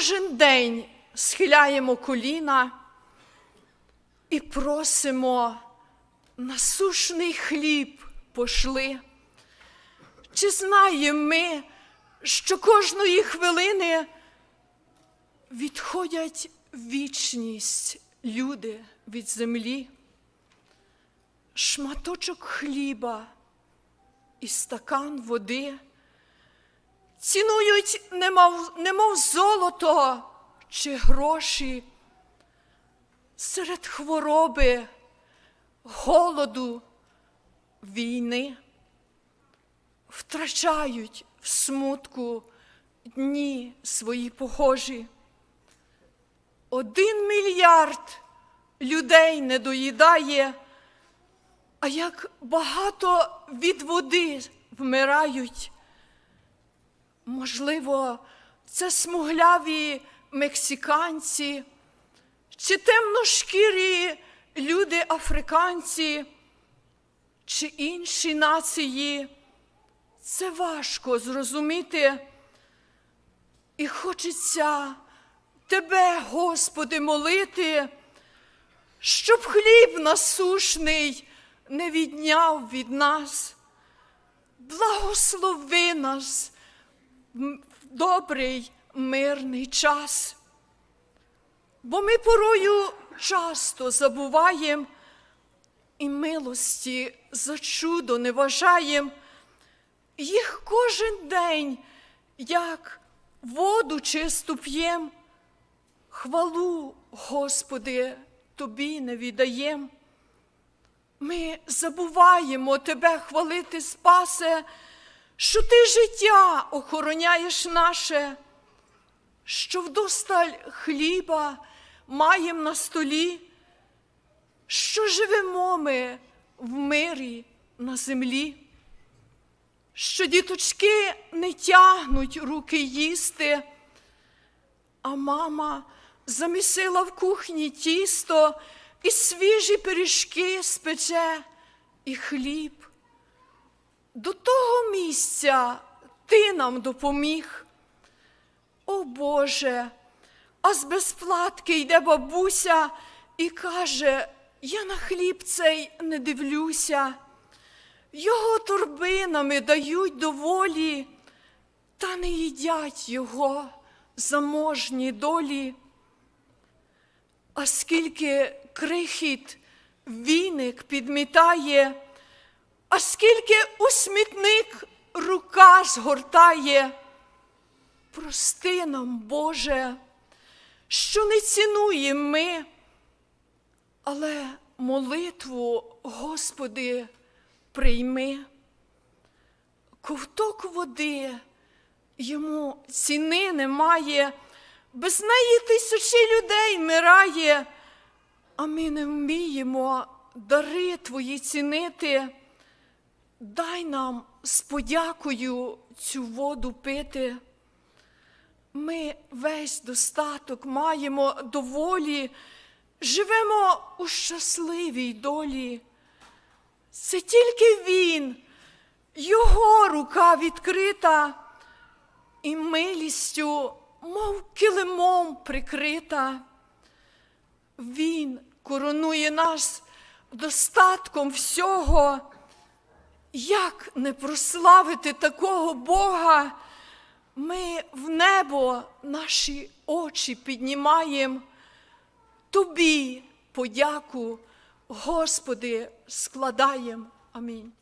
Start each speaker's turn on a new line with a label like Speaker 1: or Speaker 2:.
Speaker 1: кожен день схиляємо коліна і просимо насушний хліб пошли. Чи знаємо ми, що кожної хвилини відходять вічність люди від землі? Шматочок хліба і стакан води цінують немов, немов золото чи гроші серед хвороби, голоду, війни, втрачають в смутку дні свої погожі. Один мільярд людей не доїдає, а як багато від води вмирають. Можливо, це смугляві мексиканці чи темношкірі люди африканці, чи інші нації. Це важко зрозуміти. І хочеться Тебе, Господи, молити, щоб хліб насушний не відняв від нас. Благослови нас добрий мирний час. Бо ми порою часто забуваємо і милості за чудо не вважаємо. Їх кожен день, як воду чисту п'єм, хвалу, Господи, Тобі не віддаєм. Ми забуваємо Тебе хвалити, Спасе, що Ти життя охороняєш наше, що вдосталь хліба маєм на столі, що живемо ми в мирі на землі, що діточки не тягнуть руки їсти, а мама замісила в кухні тісто і свіжі пиріжки спече і хліб. До того місця ти нам допоміг. О Боже, а з безплатки йде бабуся і каже: я на хліб цей не дивлюся. Його торбинами дають доволі, та не їдять його заможні долі. А скільки крихіт віник підмітає, а скільки у смітник рука згортає, прости нам, Боже, що не цінуємо ми, але молитву, Господи, прийми. Ковток води йому ціни немає, без неї тисячі людей вмирає, а ми не вміємо дари Твої цінити. Дай нам з подякою цю воду пити. Ми весь достаток маємо доволі, живемо у щасливій долі. Це тільки Він, Його рука відкрита, і милістю, мов килимом прикрита. Він коронує нас достатком всього. Як не прославити такого Бога? Ми в небо наші очі піднімаємо. Тобі подяку, Господи, складаємо. Амінь.